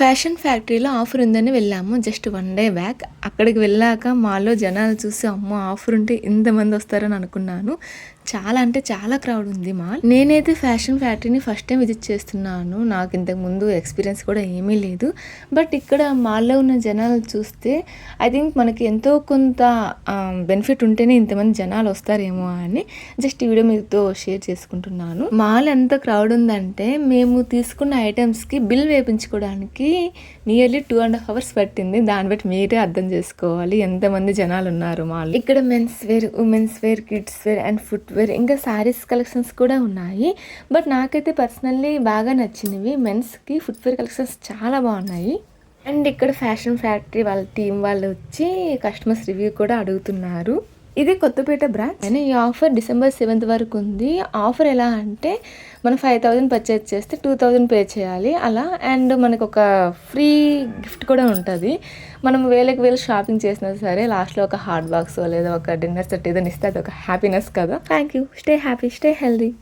Fashion ఫ్యాక్టరీలో offer ఉందని వెళ్ళాము. Just one day back. అక్కడికి వెళ్ళాక మాలో జనాలు చూసి అమ్మో ఆఫర్ ఉంటే ఇంతమంది వస్తారని అనుకున్నాను. చాలా అంటే చాలా క్రౌడ్ ఉంది మా నేనైతే ఫ్యాషన్ ఫ్యాక్టరీని ఫస్ట్ టైం విజిట్ చేస్తున్నాను. నాకు ఇంతకు ముందు ఎక్స్పీరియన్స్ కూడా ఏమీ లేదు. బట్ ఇక్కడ మాల్లో ఉన్న జనాలు చూస్తే ఐ థింక్ మనకి ఎంతో కొంత బెనిఫిట్ ఉంటేనే ఇంతమంది జనాలు వస్తారేమో అని జస్ట్ ఈ వీడియో మీతో షేర్ చేసుకుంటున్నాను. మాల్ ఎంత క్రౌడ్ ఉందంటే మేము తీసుకున్న ఐటమ్స్కి bill వేపించుకోవడానికి nearly two and half hours పట్టింది. దాన్ని బట్టి మీరే అర్థం చేసుకోవాలి. ఎంతమంది జనాలు ఉన్నారు మాల్. ఇక్కడ men's wear women's wear kids wear and footwear ఇంకా శారీస్ కలెక్షన్స్ కూడా ఉన్నాయి. బట్ నాకైతే పర్సనల్లీ బాగా నచ్చినవి. మెన్స్కి ఫుట్ వేర్ కలెక్షన్స్ చాలా బాగున్నాయి. అండ్ ఇక్కడ ఫ్యాషన్ ఫ్యాక్టరీ వాళ్ళ టీం వాళ్ళు వచ్చి కస్టమర్స్ రివ్యూ కూడా అడుగుతున్నారు. ఇది కొత్తపేట బ్రాంచ్. అని ఈ ఆఫర్ డిసెంబర్ సెవెంత్ వరకు ఉంది. ఆఫర్ ఎలా అంటే మనం ఫైవ్ థౌజండ్ పర్చేజ్ చేస్తే టూ థౌజండ్ పే చేయాలి. అలా అండ్ మనకు ఒక ఫ్రీ గిఫ్ట్ కూడా ఉంటుంది. మనం వేలకు వేలు షాపింగ్ చేసినా సరే లాస్ట్లో ఒక హాట్ బాక్స్ లేదా ఒక డిన్నర్ సెట్ ఏదైనా ఇస్తే అది ఒక హ్యాపీనెస్ కదా. Thank you stay happy stay healthy.